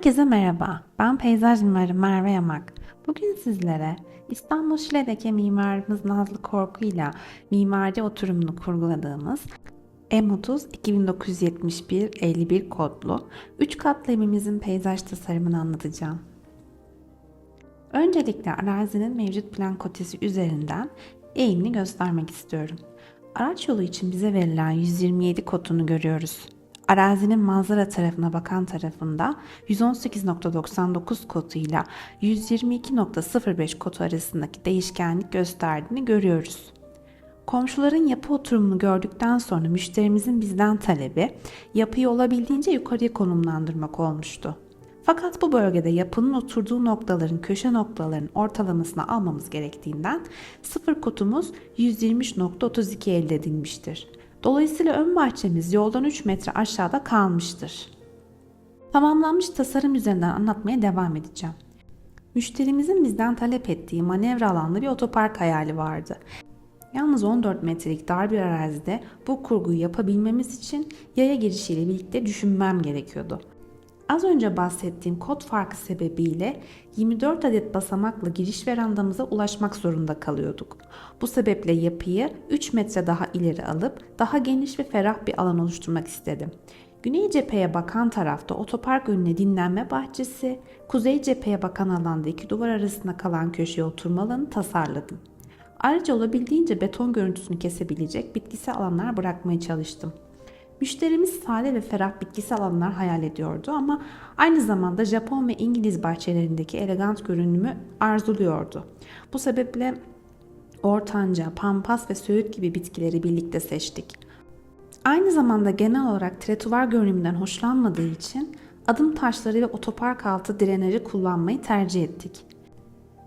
Herkese merhaba. Ben peyzaj mimarı Merve Yamak. Bugün sizlere İstanbul Şile'deki mimarımız Nazlı Korku ile mimari oturumunu kurguladığımız M30 2971 51 kodlu 3 katlı evimizin peyzaj tasarımını anlatacağım. Öncelikle arazinin mevcut plan kotesi üzerinden eğimini göstermek istiyorum. Araç yolu için bize verilen 127 kodunu görüyoruz. Arazinin manzara tarafına bakan tarafında 118.99 koduyla 122.05 kodu arasındaki değişkenlik gösterdiğini görüyoruz. Komşuların yapı oturumunu gördükten sonra müşterimizin bizden talebi yapıyı olabildiğince yukarıya konumlandırmak olmuştu. Fakat bu bölgede yapının oturduğu noktaların köşe noktalarının ortalamasını almamız gerektiğinden sıfır kodumuz 120.32 elde edilmiştir. Dolayısıyla ön bahçemiz yoldan 3 metre aşağıda kalmıştır. Tamamlanmış tasarım üzerinden anlatmaya devam edeceğim. Müşterimizin bizden talep ettiği manevra alanlı bir otopark hayali vardı. Yalnız 14 metrelik dar bir arazide bu kurguyu yapabilmemiz için yaya girişiyle birlikte düşünmem gerekiyordu. Az önce bahsettiğim kod farkı sebebiyle 24 adet basamakla giriş verandamıza ulaşmak zorunda kalıyorduk. Bu sebeple yapıyı 3 metre daha ileri alıp daha geniş ve ferah bir alan oluşturmak istedim. Güney cepheye bakan tarafta otopark önüne dinlenme bahçesi, kuzey cepheye bakan alanda iki duvar arasında kalan köşeye oturma alanı tasarladım. Ayrıca olabildiğince beton görüntüsünü kesebilecek bitkisel alanlar bırakmaya çalıştım. Müşterimiz sade ve ferah bitkisel alanlar hayal ediyordu ama aynı zamanda Japon ve İngiliz bahçelerindeki elegant görünümü arzuluyordu. Bu sebeple ortanca, pampas ve söğüt gibi bitkileri birlikte seçtik. Aynı zamanda genel olarak tretuvar görünümünden hoşlanmadığı için adım taşları ve otopark altı drenajı kullanmayı tercih ettik.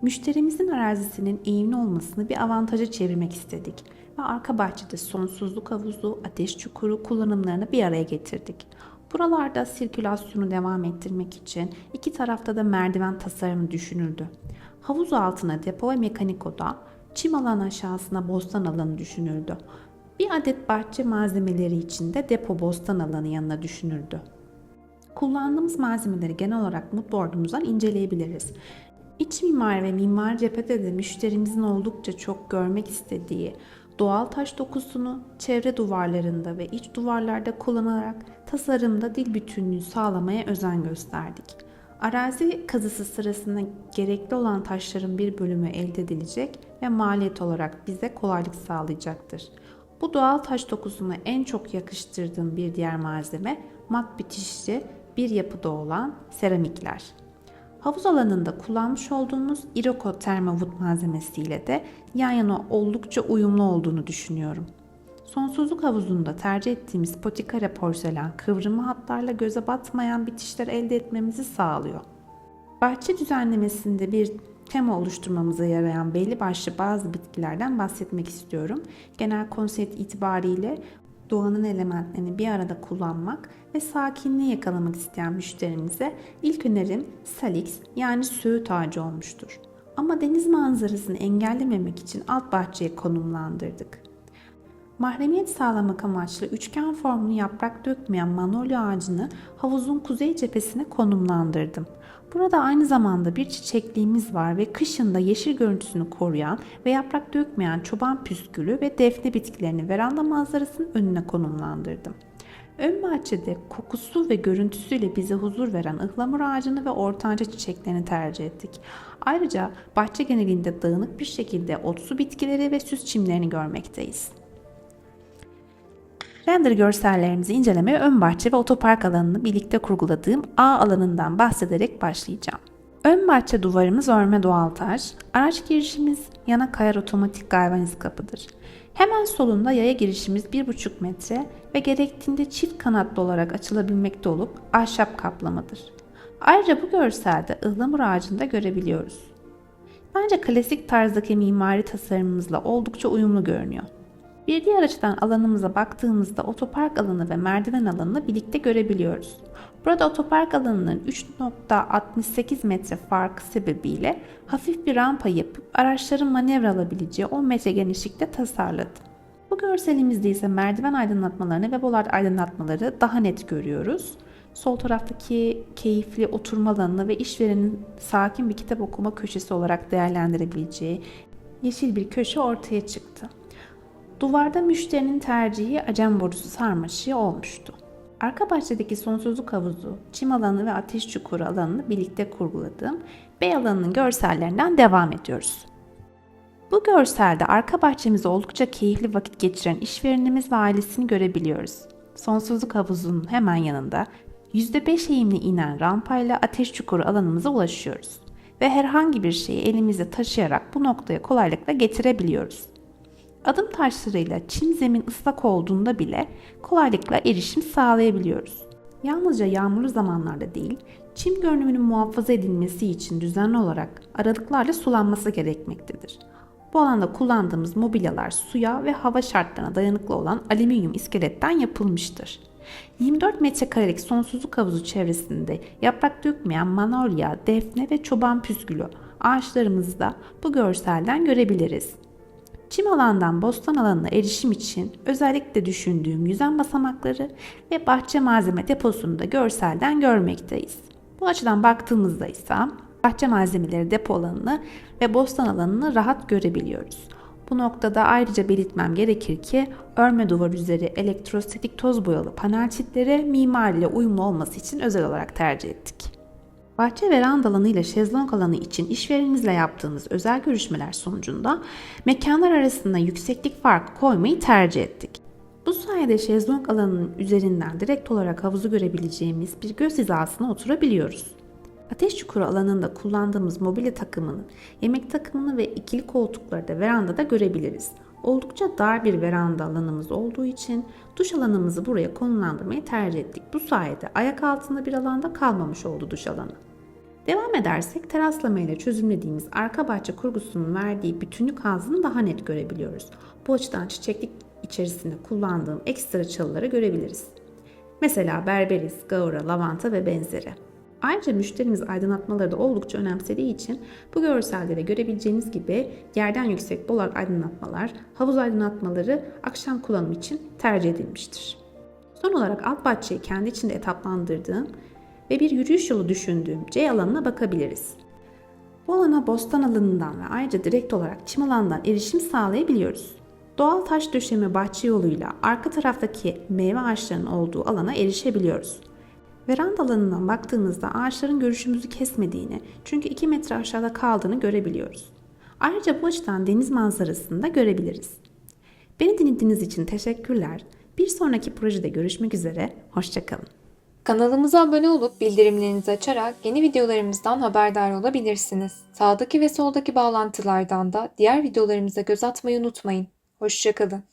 Müşterimizin arazisinin eğimli olmasını bir avantaja çevirmek istedik ve arka bahçede sonsuzluk havuzu, ateş çukuru kullanımlarını bir araya getirdik. Buralarda sirkülasyonu devam ettirmek için iki tarafta da merdiven tasarımı düşünüldü. Havuz altına depo ve mekanik oda, çim alan aşağısına bostan alanı düşünüldü. Bir adet bahçe malzemeleri için de depo bostan alanı yanına düşünüldü. Kullandığımız malzemeleri genel olarak moodboard'umuzdan inceleyebiliriz. İç mimar ve mimar cephede de müşterimizin oldukça çok görmek istediği doğal taş dokusunu çevre duvarlarında ve iç duvarlarda kullanarak tasarımda dil bütünlüğü sağlamaya özen gösterdik. Arazi kazısı sırasında gerekli olan taşların bir bölümü elde edilecek ve maliyet olarak bize kolaylık sağlayacaktır. Bu doğal taş dokusuna en çok yakıştırdığım bir diğer malzeme mat bitişli bir yapıda olan seramikler. Havuz alanında kullanmış olduğumuz Iroko Thermowood malzemesiyle de yan yana oldukça uyumlu olduğunu düşünüyorum. Sonsuzluk havuzunda tercih ettiğimiz potikara porselen kıvrımlı hatlarla göze batmayan bitişler elde etmemizi sağlıyor. Bahçe düzenlemesinde bir tema oluşturmamıza yarayan belli başlı bazı bitkilerden bahsetmek istiyorum. Genel konsept itibariyle doğanın elementlerini bir arada kullanmak ve sakinliği yakalamak isteyen müşterimize ilk önerim salix yani söğüt ağacı olmuştur. Ama deniz manzarasını engellememek için alt bahçeye konumlandırdık. Mahremiyet sağlamak amaçlı üçgen formlu yaprak dökmeyen manolya ağacını havuzun kuzey cephesine konumlandırdım. Burada aynı zamanda bir çiçekliğimiz var ve kışında yeşil görüntüsünü koruyan ve yaprak dökmeyen çoban püskülü ve defne bitkilerini veranda manzarasının önüne konumlandırdım. Ön bahçede kokusu ve görüntüsüyle bize huzur veren ıhlamur ağacını ve ortanca çiçeklerini tercih ettik. Ayrıca bahçe genelinde dağınık bir şekilde otsu bitkileri ve süs çimlerini görmekteyiz. Render görsellerimizi incelemeye ön bahçe ve otopark alanını birlikte kurguladığım A alanından bahsederek başlayacağım. Ön bahçe duvarımız örme doğal taş, araç girişimiz yana kayar otomatik galvaniz kapıdır. Hemen solunda yaya girişimiz 1,5 metre ve gerektiğinde çift kanatlı olarak açılabilmekte olup ahşap kaplamadır. Ayrıca bu görselde ıhlamur ağacını da görebiliyoruz. Bence klasik tarzdaki mimari tasarımımızla oldukça uyumlu görünüyor. Bir diğer açıdan alanımıza baktığımızda otopark alanı ve merdiven alanını birlikte görebiliyoruz. Burada otopark alanının 3.68 metre farkı sebebiyle hafif bir rampa yapıp araçların manevra alabileceği 10 metre genişlikte tasarladım. Bu görselimizde ise merdiven aydınlatmalarını ve bolard aydınlatmaları daha net görüyoruz. Sol taraftaki keyifli oturma alanını ve işverenin sakin bir kitap okuma köşesi olarak değerlendirebileceği yeşil bir köşe ortaya çıktı. Duvarda müşterinin tercihi acem borusu sarmaşığı olmuştu. Arka bahçedeki sonsuzluk havuzu, çim alanı ve ateş çukuru alanını birlikte kurguladığım bey alanının görsellerinden devam ediyoruz. Bu görselde arka bahçemizde oldukça keyifli vakit geçiren işverenimiz ve ailesini görebiliyoruz. Sonsuzluk havuzunun hemen yanında %5 eğimli inen rampayla ateş çukuru alanımıza ulaşıyoruz ve herhangi bir şeyi elimizde taşıyarak bu noktaya kolaylıkla getirebiliyoruz. Adım taşlarıyla çim zemin ıslak olduğunda bile kolaylıkla erişim sağlayabiliyoruz. Yalnızca yağmurlu zamanlarda değil, çim görünümünün muhafaza edilmesi için düzenli olarak aralıklarla sulanması gerekmektedir. Bu alanda kullandığımız mobilyalar suya ve hava şartlarına dayanıklı olan alüminyum iskeletten yapılmıştır. 24 metrekarelik sonsuzluk havuzu çevresinde yaprak dökmeyen manolya, defne ve çoban püskülü ağaçlarımızı da bu görselden görebiliriz. Çim alandan bostan alanına erişim için özellikle düşündüğüm yüzen basamakları ve bahçe malzeme deposunu da görselden görmekteyiz. Bu açıdan baktığımızda ise bahçe malzemeleri depo alanını ve bostan alanını rahat görebiliyoruz. Bu noktada ayrıca belirtmem gerekir ki örme duvar üzeri elektrostatik toz boyalı panel çitleri mimariyle uyumlu olması için özel olarak tercih ettik. Bahçe veranda alanı ile şezlong alanı için işverenimizle yaptığımız özel görüşmeler sonucunda mekanlar arasında yükseklik farkı koymayı tercih ettik. Bu sayede şezlong alanının üzerinden direkt olarak havuzu görebileceğimiz bir göz hizasına oturabiliyoruz. Ateş çukuru alanında kullandığımız mobilya takımının, yemek takımını ve ikili koltukları da verandada görebiliriz. Oldukça dar bir veranda alanımız olduğu için duş alanımızı buraya konumlandırmayı tercih ettik. Bu sayede ayak altında bir alanda kalmamış oldu duş alanı. Devam edersek teraslama ile çözümlediğimiz arka bahçe kurgusunun verdiği bütünlük hazını daha net görebiliyoruz. Bu açıdan çiçeklik içerisinde kullandığım ekstra çalıları görebiliriz. Mesela berberis, gaura, lavanta ve benzeri. Ayrıca müşterimiz aydınlatmaları da oldukça önemsediği için bu görselde de görebileceğiniz gibi yerden yüksek bolak aydınlatmalar, havuz aydınlatmaları akşam kullanım için tercih edilmiştir. Son olarak alt bahçeyi kendi içinde etaplandırdığım ve bir yürüyüş yolu düşündüğüm C alanına bakabiliriz. Bu alana bostan alanından ve ayrıca direkt olarak çim alanından erişim sağlayabiliyoruz. Doğal taş döşeme bahçe yoluyla arka taraftaki meyve ağaçlarının olduğu alana erişebiliyoruz. Veranda alanından baktığımızda ağaçların görüşümüzü kesmediğini çünkü 2 metre aşağıda kaldığını görebiliyoruz. Ayrıca bu açıdan deniz manzarasını da görebiliriz. Beni dinlediğiniz için teşekkürler. Bir sonraki projede görüşmek üzere, hoşçakalın. Kanalımıza abone olup bildirimlerinizi açarak yeni videolarımızdan haberdar olabilirsiniz. Sağdaki ve soldaki bağlantılardan da diğer videolarımıza göz atmayı unutmayın. Hoşçakalın.